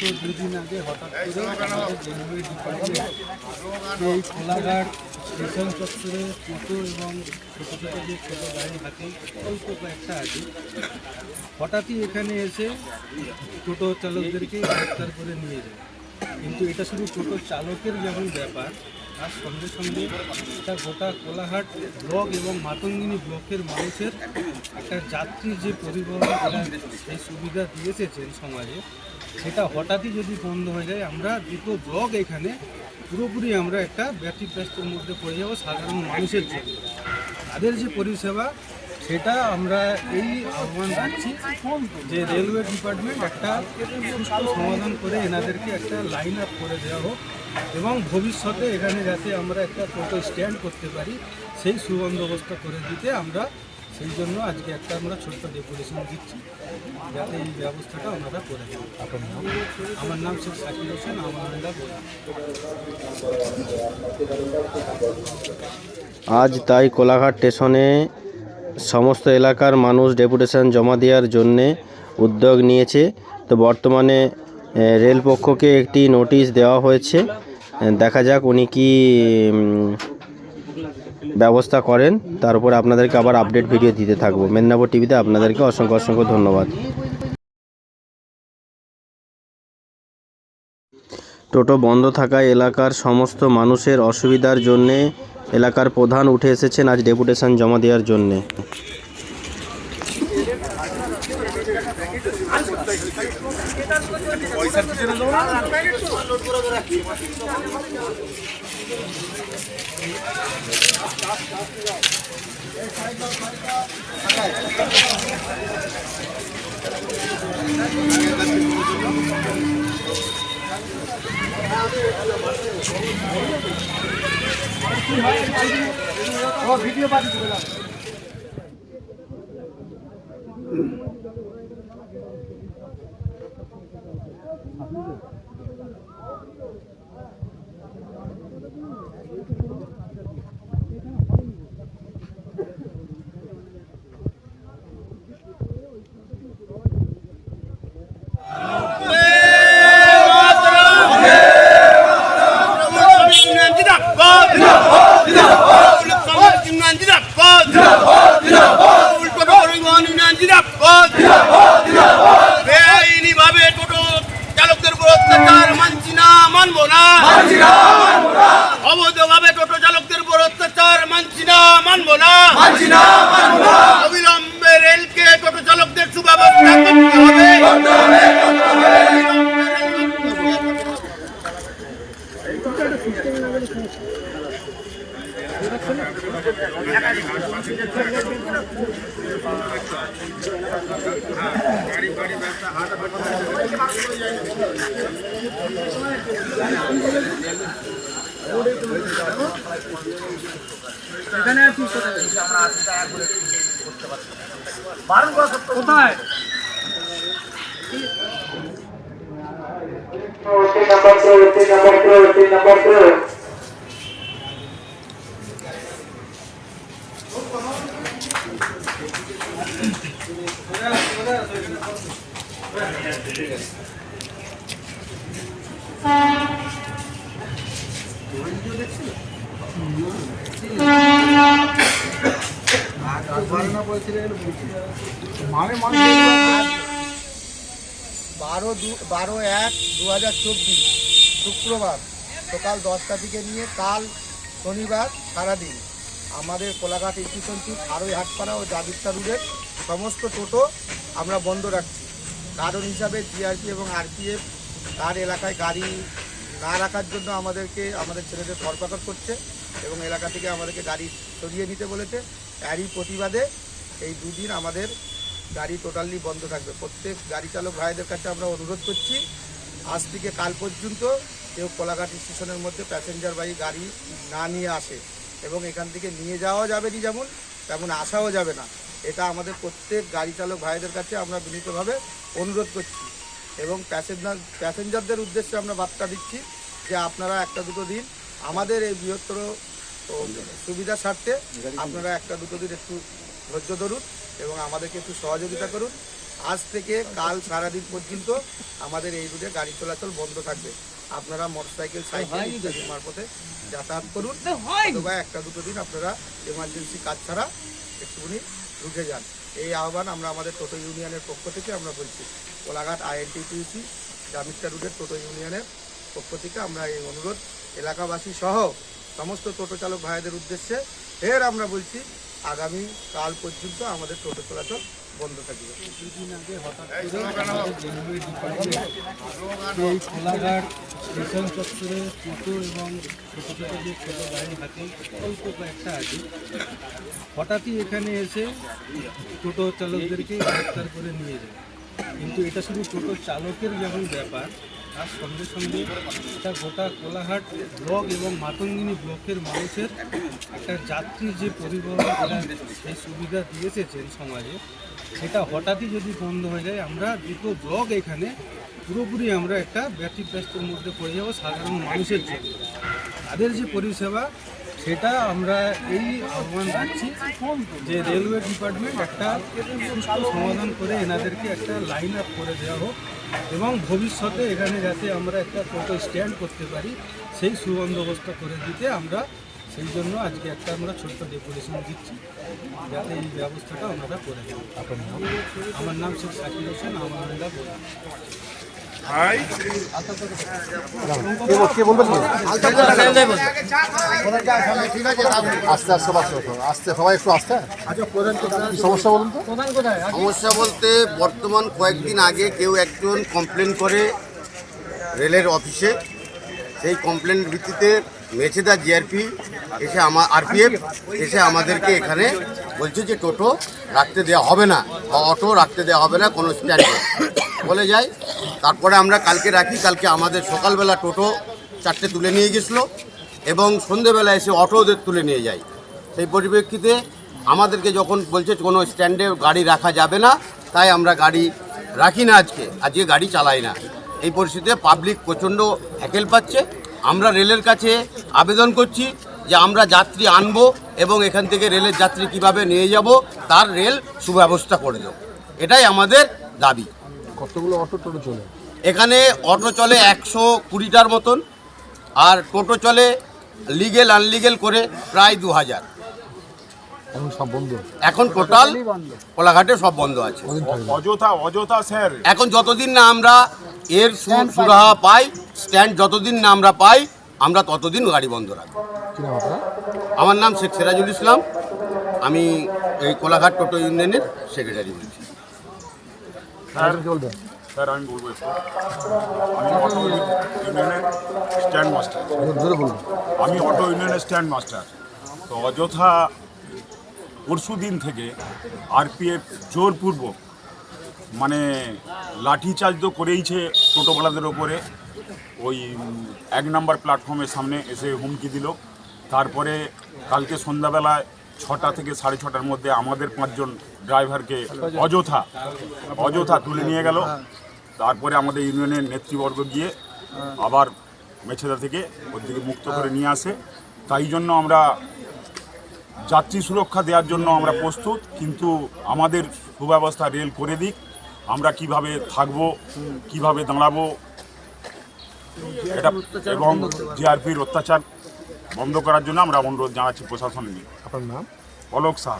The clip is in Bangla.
গত দুদিন আগে হঠাৎ করে আমাদের কোলাঘাট স্টেশন চত্বরে টোটো এবং ছোটো ছোটো যে ছোটো গাড়ি হাতে অল্প কয়েকটা আছে। হঠাৎই এখানে এসে টোটো চালকদেরকে গ্রেপ্তার করে নিয়ে যায়। কিন্তু এটা শুধু টোটো চালকের যেমন ব্যাপার, তার সঙ্গে সঙ্গে এটা গোটা কোলাহাট ব্লক এবং মাতঙ্গিনী ব্লকের মানুষের একটা যাত্রীর যে পরিবহন সেই সুবিধা দিয়ে এসেছেন সমাজে। সেটা হঠাৎই যদি বন্ধ হয়ে যায়, আমরা দুটো ব্লক এখানে পুরোপুরি আমরা একটা ব্যতিব্যস্তের মধ্যে পড়ে যাব সাধারণ মানুষের জন্য। তাদের যে পরিষেবা, সেটা আমরা এই আহ্বান রাখছি যে রেলওয়ে ডিপার্টমেন্ট একটা সুষ্ঠু সমাধান করে এনাদেরকে একটা লাইন আপ করে দেওয়া হোক এবং ভবিষ্যতে এখানে যাতে আমরা একটা টোটো স্ট্যান্ড করতে পারি, সেই সুবন্দোবস্ত করে দিতে আমরা সেই জন্য আজকে একটা আমরা ছোট্ট ডেপুটেশন দিচ্ছি যাতে এই ব্যবস্থাটা ওনারা করে দেন। আমার নাম শেখ সাকিব হোসেন আমার আজ তাই কোলাঘাট স্টেশনে সমস্ত এলাকার মানুষ ডেপুটেশন জমা দেওয়ার জন্যে উদ্যোগ নিয়েছে। তো বর্তমানে রেলপক্ষকে একটি নোটিশ দেওয়া হয়েছে। দেখা যাক উনি কি ব্যবস্থা করেন, তার উপর আপনাদেরকে আবার আপডেট ভিডিও দিতে থাকব। মেদিনীপুর টিভিতে আপনাদেরকে অসংখ্য অসংখ্য ধন্যবাদ। টোটো বন্ধ থাকায় এলাকার সমস্ত মানুষের অসুবিধার জন্যে এলাকার প্রধান উঠে এসেছেন আজ ডেপুটেশন জমা দেওয়ার জন্যে। পয়সার পিছনে যাব না ভিডিও পাঠিয়ে অবৈধভাবে টোটো চালকদের উপর অত্যাচার মানছি না মানবো না। অবিলম্বে রেলকে টোটো চালকদের সুব্যবস্থা করতে হবে। এখানে ঠিক কোথায় number two number two number two Thank you. বারো দু বারো এক দু হাজার চব্বিশ শুক্রবার, সকাল দশটা থেকে নিয়ে কাল শনিবার সারাদিন। আমাদের কোলাঘাট স্টেশন টু খারই হাটপাড়া ও জাদিরটা রুডের সমস্ত টোটো আমরা বন্ধ রাখছি। কারণ হিসাবে জিআরপি এবং আরপিএফ তার এলাকায় গাড়ি না রাখার জন্য আমাদেরকে, আমাদের ছেলেদের ধরপাকড় করছে এবং এলাকা থেকে আমাদেরকে গাড়ি সরিয়ে নিতে বলেছে। এরই প্রতিবাদে এই দুদিন আমাদের গাড়ি টোটালি বন্ধ থাকবে। প্রত্যেক গাড়ি চালক ভাইদের কাছে আমরা অনুরোধ করছি, আজ থেকে কাল পর্যন্ত কেউ কোলাঘাট স্টেশনের মধ্যে প্যাসেঞ্জার বাহী গাড়ি না নিয়ে আসে এবং এখান থেকে নিয়ে যাওয়া যাবে নি যেমন, তেমন আসাও যাবে না। এটা আমাদের প্রত্যেক গাড়ি চালক ভাইদের কাছে আমরা বিনীতভাবে অনুরোধ করছি। এবং প্যাসেঞ্জার প্যাসেঞ্জারদের উদ্দেশ্যে আমরা বার্তা দিচ্ছি যে আপনারা একটা দুটো দিন আমাদের এই বৃহত্তর ও সুবিধার স্বার্থে আপনারা একটা দুটো দিন একটু ধৈর্য ধরুন এবং আমাদেরকে একটু সহযোগিতা করুন। আজ থেকে কাল সারাদিন পর্যন্ত আমাদের এই রুটে গাড়ি চলাচল বন্ধ থাকবে। আপনারা মোটরসাইকেল সাইকেল ইত্যাদি মারফতে যাতায়াত করুন। অথবা একটা দুটো দিন আপনারা এমার্জেন্সি কাজ ছাড়া একটুখানি ঢুকে যান। এই আহ্বান আমরা আমাদের টোটো ইউনিয়নের পক্ষ থেকে আমরা বলছি। কোলাঘাট আইএনটিটিউসি জামিস্টার রুটের টোটো ইউনিয়নের পক্ষ থেকে আমরা এই অনুরোধ। এলাকাবাসী সহ সমস্ত টোটো চালক ভাইদের উদ্দেশ্যে ফের আমরা বলছি, আগামী কাল পর্যন্ত আমাদের টোটো চলাচল বন্ধ থাকবে। কিছুদিন আগে হঠাৎ করে আমাদের রেলওয়ে ডিপার্টমেন্ট এই কোলাঘাট স্টেশন চত্বরে টোটো এবং ছোটো ছোটো যে ছোটো গাড়ি থাকে অল্প কয়েকটা আছে। হঠাৎই এখানে এসে টোটো চালকদেরকে গ্রেপ্তার করে নিয়ে যায়। কিন্তু এটা শুধু টোটো চালকের যেমন ব্যাপার তার সঙ্গে সঙ্গে এটা গোটা কোলাঘাট ব্লক এবং মাতঙ্গিনী ব্লকের মানুষের একটা যাত্রীর যে পরিবহন সেই সুবিধা দিয়েছেন সমাজে, সেটা হঠাৎই যদি বন্ধ হয়ে যায়, আমরা দুটো ব্লক এখানে পুরোপুরি আমরা একটা ব্যতিব্যস্তের মধ্যে পড়ে যাব সাধারণ মানুষের জন্য। তাদের যে পরিষেবা, সেটা আমরা এই আহ্বান রাখছি যে রেলওয়ে ডিপার্টমেন্ট একটা সমাধান করে এনাদেরকে একটা লাইন আপ করে দেওয়া হোক। এবং ভবিষ্যতে এখানে যাতে আমরা একটা টোটো স্ট্যান্ড করতে পারি সেই সুবন্দোবস্ত করে দিতে আমরা সেই জন্য আজকে একটা আমরা ছোট্ট ডেকোরেশন দিচ্ছি যাতে এই ব্যবস্থাটা আমরা করে দেন আমার নাম শেখ সাকিব হোসেন আমার সবাই একটু সমস্যা সমস্যা বলতে বর্তমান কয়েকদিন আগে কেউ একজন কমপ্লেন করে রেলের অফিসে সেই কমপ্লেন ভিত্তিতে মেছেদা জিআরপি এসে আমার আরপিএফ এসে আমাদেরকে এখানে বলছে যে টোটো রাখতে দেওয়া হবে না বা অটো রাখতে দেওয়া হবে না, কোনো স্ট্যান্ডে বলে যায়, তারপরে আমরা কালকে রাখি, কালকে আমাদের সকালবেলা টোটো চারটে তুলে নিয়ে গেছিল এবং সন্ধেবেলা এসে অটো ওদের তুলে নিয়ে যায়। সেই পরিপ্রেক্ষিতে আমাদেরকে যখন বলছে কোনো স্ট্যান্ডে গাড়ি রাখা যাবে না, তাই আমরা গাড়ি রাখি না আজকে আজকে গাড়ি চালাই না। এই পরিস্থিতিতে পাবলিক প্রচণ্ড হ্যাকেল পাচ্ছে। আমরা রেলের কাছে আবেদন করছি যে আমরা যাত্রী আনব এবং এখান থেকে রেলের যাত্রী কীভাবে নিয়ে যাব তার রেল সুব্যবস্থা করে দেব। এটাই আমাদের দাবি। কতগুলো অটো টোটো চলে? এখানে অটো চলে একশো কুড়িটার মতন আর টোটো চলে লিগেল আনলিগেল করে প্রায় দু হাজার এখন সব বন্ধ। এখন টোটাল কোলাঘাটে সব বন্ধ আছে। অযথা অযথা স্যার। এখন যতদিন না আমরা এর সুরাহা পাই স্ট্যান্ড যতদিন না আমরা পাই আমরা ততদিন গাড়ি বন্ধ রাখব। কি নাম আপনার? আমার নাম শেখ সিরাজুল ইসলাম। আমি এই কোলাঘাট টোটো ইউনিয়নের সেক্রেটারি বলছি। স্যার আমি বলব একটু। আমি অটো ইউনিয়নের স্ট্যান্ড মাস্টার আমি অটো ইউনিয়নের স্ট্যান্ড মাস্টার তো অযথা পরশু দিন থেকে আরপিএফ জোরপূর্বক মানে লাঠিচার্জ তো করেইছে টোটোওয়ালাদের ওপরে, ওই এক নাম্বার প্ল্যাটফর্মের সামনে এসে হুমকি দিল। তারপরে কালকে সন্ধ্যাবেলায় ছটা থেকে সাড়ে ছটার মধ্যে আমাদের পাঁচজন ড্রাইভারকে অযথা অযথা তুলে নিয়ে গেল। তারপরে আমাদের ইউনিয়নের নেতৃবর্গ গিয়ে আবার মেছেদা থেকে ওর দিকে মুক্ত করে নিয়ে আসে। তাই জন্য আমরা যাত্রী সুরক্ষা দেওয়ার জন্য আমরা প্রস্তুত কিন্তু আমাদের সুব্যবস্থা রেল করে দিক। আমরা কীভাবে থাকব কীভাবে দাঁড়াবো এটা এবং জিআরপির অত্যাচার বন্ধ করার জন্য আমরা অনুরোধ জানাচ্ছি প্রশাসনকে। আপনার নাম? অলোক শাহ